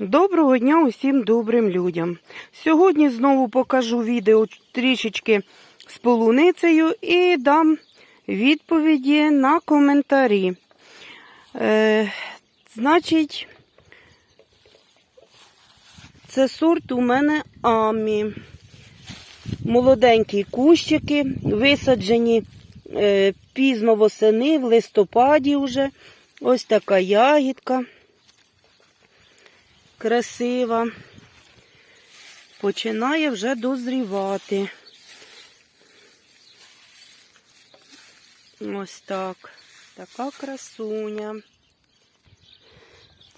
Доброго дня усім добрим людям. Сьогодні знову покажу відео трішечки з полуницею і дам відповіді на коментарі. Е, значить, це сорт у мене Амі. Молоденькі кущики, висаджені е, пізно восени, в листопаді вже. Ось така ягідка красива. Починає вже дозрівати. Ось так. Така красуня.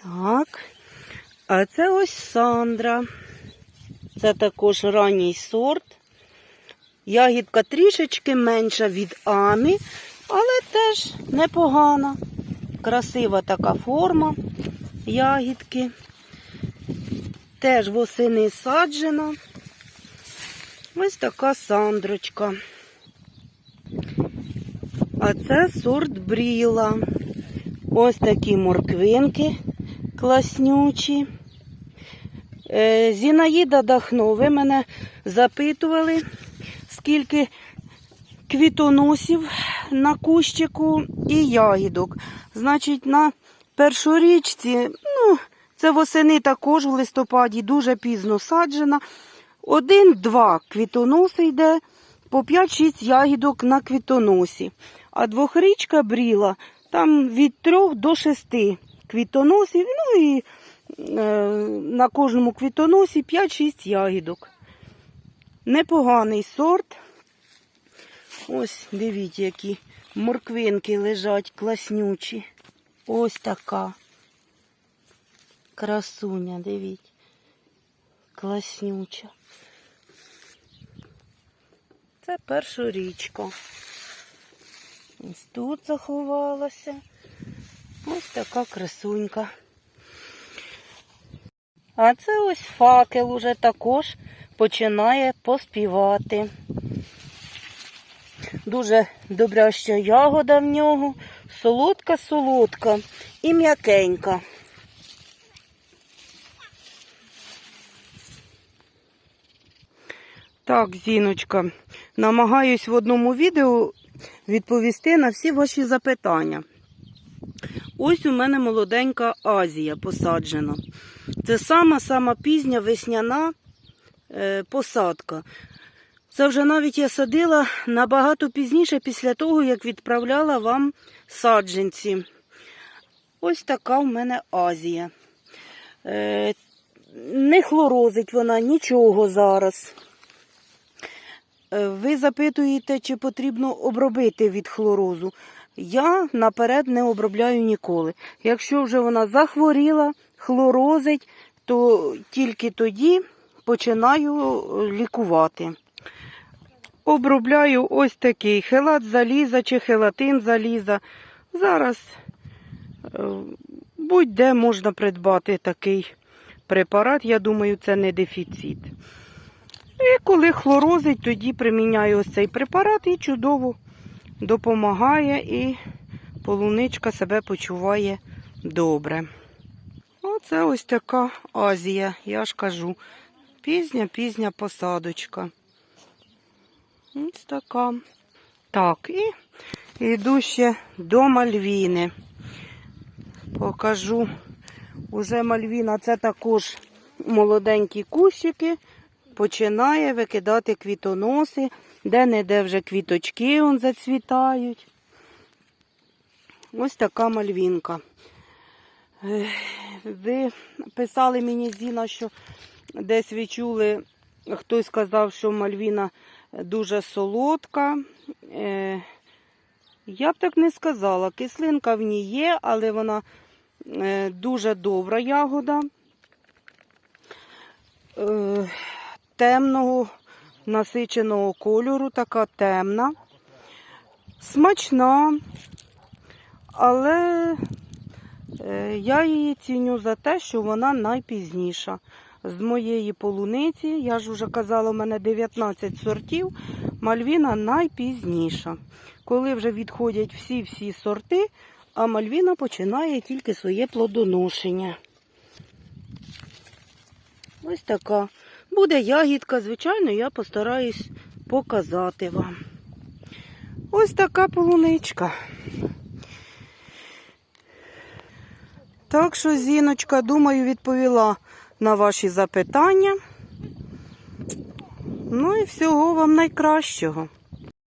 Так. А це ось Сандра. Це також ранній сорт. Ягідка трішечки менша від Амі, але теж непогана. Красива така форма ягідки. Теж восени саджена. Ось така сандрочка. А це сорт бріла. Ось такі морквинки класнючі. Е, Зінаїда Дахно, ви мене запитували, скільки квітоносів на кущику і ягідок. Значить, на першорічці, ну, це восени також у листопаді дуже пізно саджена. Один-два квітоноси йде, по 5-6 ягідок на квітоносі. А двохрічка бріла там від 3 до 6 квітоносів. Ну і е, на кожному квітоносі 5-6 ягідок. Непоганий сорт. Ось, дивіться, які морквинки лежать класнючі. Ось така. Красуня, дивіться. Класнюча. Це першорічка. Ось тут заховалася. Ось така красунька. А це ось факел уже також починає поспівати. Дуже добряща ягода в нього, солодка-солодка і м'якенька. Так, Зіночка, намагаюсь в одному відео відповісти на всі ваші запитання. Ось у мене молоденька Азія посаджена. Це сама-сама пізня весняна е, посадка. Це вже навіть я садила набагато пізніше, після того, як відправляла вам саджанці. Ось така в мене Азія. Е, не хлорозить вона нічого зараз. Е, Ви запитуєте, чи потрібно обробити від хлорозу. Я наперед не обробляю ніколи. Якщо вже вона захворіла, хлорозить, то тільки тоді починаю лікувати. Обробляю ось такий хелат заліза чи хелатин заліза. Зараз е, будь-де можна придбати такий препарат, я думаю, це не дефіцит. І коли хлорозить, тоді приміняю ось цей препарат і чудово допомагає, і полуничка себе почуває добре. Оце ось така Азія, я ж кажу. Пізня-пізня посадочка. Ось така. Так, і йду ще до Мальвіни. Покажу. Уже Мальвіна це також молоденькі кущики. Починає викидати квітоноси, де-не-де вже квіточки он зацвітають. Ось така мальвінка. Ви писали мені, Зіна, що десь ви чули, хтось сказав, що мальвіна дуже солодка. Е, Я б так не сказала. Кислинка в ній є, але вона е, дуже добра ягода. Темного насиченого кольору, така темна, смачна, але е, я її ціню за те, що вона найпізніша. З моєї полуниці, я ж вже казала, у мене 19 сортів, мальвіна найпізніша. Коли вже відходять всі-всі сорти, а мальвіна починає тільки своє плодоношення. Ось така. Буде ягідка, звичайно, я постараюсь показати вам. Ось така полуничка. Так що, Зіночка, думаю, відповіла на ваші запитання. Ну і всього вам найкращого.